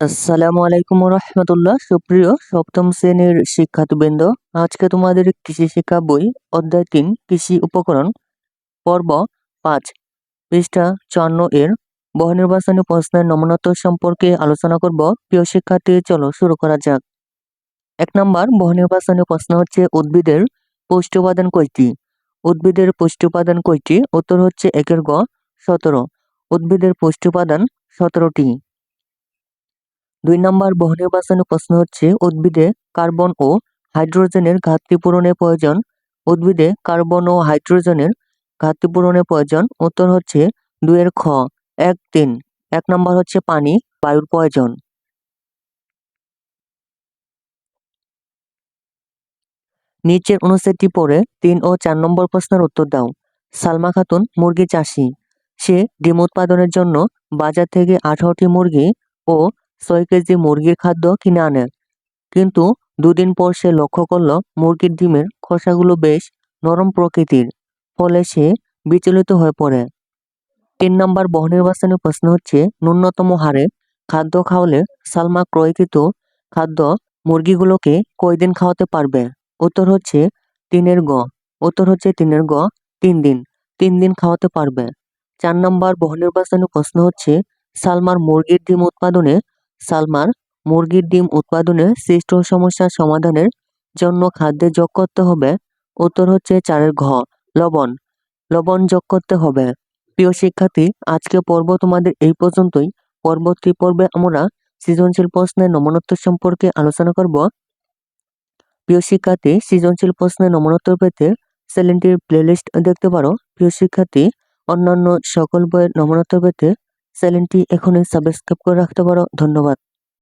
আসসালামু আলাইকুম রহমতুল্লাহ সুপ্রিয় সপ্তম শ্রেণির শিক্ষার্থীবৃন্দ, আজকে তোমাদের কৃষি শিক্ষা বই, অধ্যায় তিন, কৃষি উপকরণ, পর্ব পাঁচ, পৃষ্ঠা চুয়ান্ন এর বহু নির্বাচনী প্রশ্নের নমনত্ব সম্পর্কে আলোচনা করব। প্রিয় শিক্ষার্থী, চলো শুরু করা যাক। এক নম্বর বহু নির্বাচনী প্রশ্ন হচ্ছে, উদ্ভিদের পুষ্টি উপাদান কয়টি? উদ্ভিদের পুষ্টি উপাদান কয়টি? উত্তর হচ্ছে একের গ, সতেরো। উদ্ভিদের পুষ্টি উপাদান সতেরোটি। দুই নম্বর বহু নির্বাচনী প্রশ্ন হচ্ছে, উদ্ভিদে কার্বন ও হাইড্রোজেনের ঘাটতি পূরণের প্রয়োজন। উদ্ভিদে কার্বন ও হাইড্রোজেনের ঘাটতি পূরণের প্রয়োজন। উত্তর হচ্ছে দুইয়ের খ। এক, তিন। এক নম্বর হচ্ছে পানি, বায়ুর প্রয়োজন। নিচের অনুচ্ছেদটি পড়ে তিন ও চার নম্বর প্রশ্নের উত্তর দাও। সালমা খাতুন, মুরগি চাষি। সে ডিম উৎপাদনের জন্য বাজার থেকে আঠারোটি মুরগি ও ছয় কেজি মুরগির খাদ্য কিনে আনে। কিন্তু দুদিন পর সে লক্ষ্য করল, মুরগির ডিমের খোসাগুলো বেশ নরম প্রকৃতির, ফলে সে বিচলিত হয়ে পড়ে। তিন নম্বর বহুনির্বাচনী প্রশ্ন হচ্ছে, ন্যূনতম হারে খাদ্য খাওয়ালে সালমা ক্রয়কৃত খাদ্য মুরগিগুলোকে কয়দিন খাওয়াতে পারবে? উত্তর হচ্ছে, তিনের গ। উত্তর হচ্ছে, তিনের গ, তিন দিন। তিন দিন খাওয়াতে পারবে। চার নম্বর বহুনির্বাচনী প্রশ্ন হচ্ছে, সালমার মুরগির ডিম উৎপাদনে সালমার, মুরগির ডিম উৎপাদনে সৃষ্ট সমস্যার সমাধানের জন্য খাদ্যে যোগ করতে হবে। উত্তর হচ্ছে চারের ঘ, লবণ। লবণ যোগ করতে হবে। প্রিয় শিক্ষার্থী আজকে পর্ব তোমাদের এই পর্যন্তই। পরবর্তী পর্বে আমরা সৃজনশীল প্রশ্নের নমনত্ব সম্পর্কে আলোচনা করব। প্রিয় শিক্ষার্থী, সৃজনশীল প্রশ্নের নমনত্ব পেতে চ্যানেলটির প্লেলিস্ট দেখতে পারো। প্রিয় শিক্ষার্থী, অন্যান্য সকল বইয়ের নমনত্ব পেতে চ্যানেলটি এখনই সাবস্ক্রাইব করে রাখতে পারো। ধন্যবাদ।